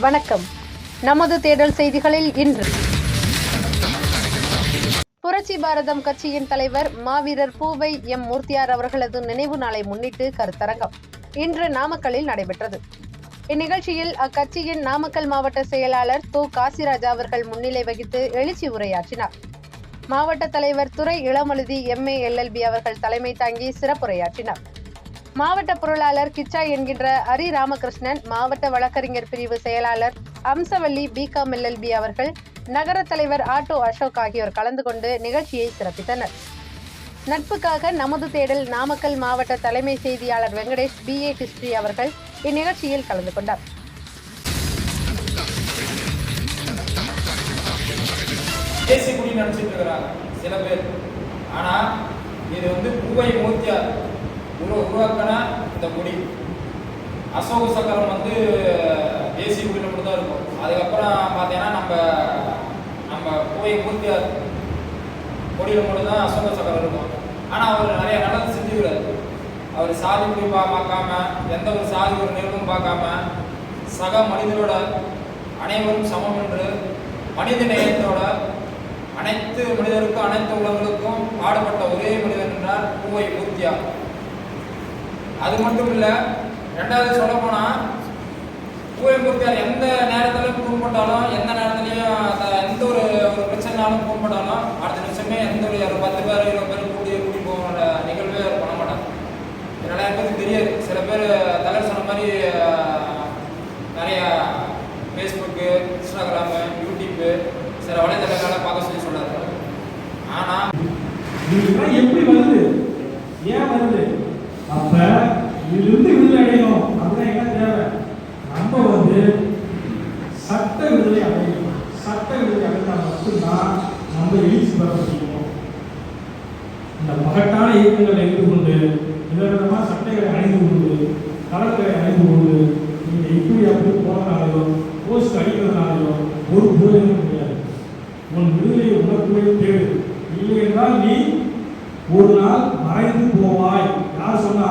வணக்கம். நமது தேடல் செய்திகளில் இன்று. புரட்சி பாரதம் கட்சியின் தலைவர் மாவீரர் பூவை எம். மூர்த்தியார் அவர்களது நினைவு நாளை முன்னிட்டு கருத்தரங்கம். இன்று நாமக்கல்லில் நடைபெற்றது. இந்நிகழ்ச்சியில் அக்கட்சியின் நாமக்கல் மாவட்ட செயலாளர் தூ. காசிராஜா அவர்கள் முன்னிலை வகித்து எழுச்சி உரையாற்றினார். மாவட்ட தலைவர் துறை இளமழுதி எம்ஏ எல்எல்பி அவர்கள் தலைமை தாங்கி சிறப்புரையாற்றினார். மாவட்ட பொருளாளர் கிச்சா என்கின்ற ஹரி ராமகிருஷ்ணன் மாவட்ட வழக்கறிஞர் பிரிவு செயலாளர் அம்சவல்லி பிகாம் எல்எல்பி அவர்கள் நகர தலைவர் ஆட்டோ அசோக் ஆகியோர் கலந்து கொண்டு நிகழ்ச்சியை சிறப்பித்தனர். நட்புக்காக நமது தேடல் நாமக்கல் மாவட்ட தலைமை செய்தியாளர் வெங்கடேஷ் பிஏ ஹிஸ்டரி அவர்கள் இந்நிகழ்ச்சியில் கலந்து கொண்டார். தேசிய நினைச்சிட்டு இருக்கிறாங்க சில பேர். ஆனா இது வந்து பூவை மூர்த்தியார். உருவ உருவாக்கின இந்த கொடி அசோக சக்கரம் வந்து தேசிய கொடியில் மட்டும் தான் இருக்கும். அதுக்கப்புறம் பார்த்தீங்கன்னா நம்ம நம்ம பூவை மூர்த்தியார் கொடியில் மட்டும் தான் அசோக சக்கரம் இருக்கும். ஆனால் அவர் நிறைய நல்லது செஞ்சுக்கிறாரு. அவர் சாதி குறிப்பாக பா பார்க்காம எந்த ஒரு சாதி ஒரு நிறுவனம் பார்க்காம சக மனிதரோட அனைவரும் சமம் என்று மனித நேயத்தோட அனைத்து மனிதருக்கும் அனைத்து உலகங்களுக்கும் பாடுபட்ட ஒரே மனிதன் என்றார் பூவை மூர்த்தியா அது மட்டும் இல்லை ரெண்டாவது சொல்ல போனால் பூவை எந்த நேரத்திலும் கூப்பிட்டாலும் எந்த நேரத்துலையும் அந்த எந்த ஒரு ஒரு பிரச்சனைனாலும் கூப்பிட்டாலும் அடுத்த நிமிஷமே எந்த ஒரு ஒரு பத்து பேர் இருபது பேர் கூடி கூடி போகிற நிகழ்வே அவர் பண்ண மாட்டாங்க. நிறைய பேருக்கு தெரியாது. சில பேர் தலைவர் சொன்ன மாதிரி நிறையா ஃபேஸ்புக்கு இன்ஸ்டாகிராமு யூடியூப்பு சில வலைதளங்களை பார்க்க சொல்லி சொன்னார் ஆனால் எப்படி வருது? ஏன் வருது? அப்ப இதிலிருந்து விடுதலை அடையணும். அப்படின்னா என்ன தேவை? நம்ம வந்து சட்ட விடுதலை அடையணும். சட்ட விடுதலை அடைந்தா மட்டும்தான் நம்ம எழுச்சி பெற முடியும். இந்த மகட்டான இயக்கங்களை எடுத்து கொண்டு விதவிதமாக சட்டைகளை அணிந்து கொண்டு கலர்களை அணிந்து கொண்டு நீங்கள் இப்படி அப்படி போறதுனாலையோ போஸ்ட் அடிக்கிறதுனாலையோ ஒரு பிரயோஜனம் கிடையாது. உன் விடுதலை உனக்குள்ளே தேடு. இல்லை என்றால் நீ ஒரு நாள் மறைந்து போவாய் யார் சொன்னா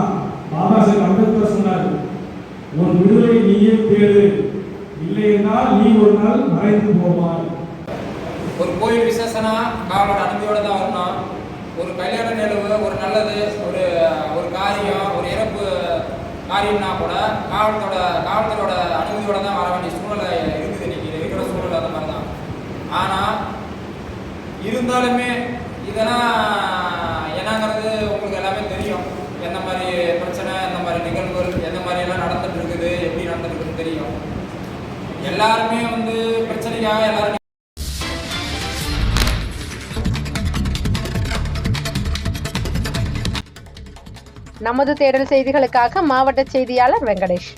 பாபா சாஹேப் அம்பேத்கர் சொன்னார் உன் விடுதலை நீயே தேடு இல்லைன்னா நீ ஒரு நாள் மறைந்து போவாய். ஒரு கோயில் விசேஷனா? காவலோட அனுமதியோட தான் வரணும். ஒரு கல்யாண நிலவு ஒரு நல்லது ஒரு ஒரு காரியம் ஒரு இறப்பு காரியம்னா கூட காவலத்தோட காவலத்தோட அனுமதியோட தான் வர வேண்டிய சூழ்நிலை இருக்குது இன்னைக்கு. இருக்கிற சூழ்நிலை அந்த மாதிரி தான். ஆனால் இருந்தாலுமே இதெல்லாம் என்னங்கிறது உங்களுக்கு எல்லாமே தெரியும் எந்த மாதிரி பிரச்சனை எந்த மாதிரி நிகழ்வுகள் எந்த மாதிரி எல்லாம் நடந்துட்டு இருக்குது எப்படி நடந்துட்டு இருக்குன்னு தெரியும் எல்லாருமே வந்து பிரச்சனைக்காக எல்லாரும் நமது தேடல் செய்திகளுக்காக மாவட்ட செய்தியாளர் வெங்கடேஷ்.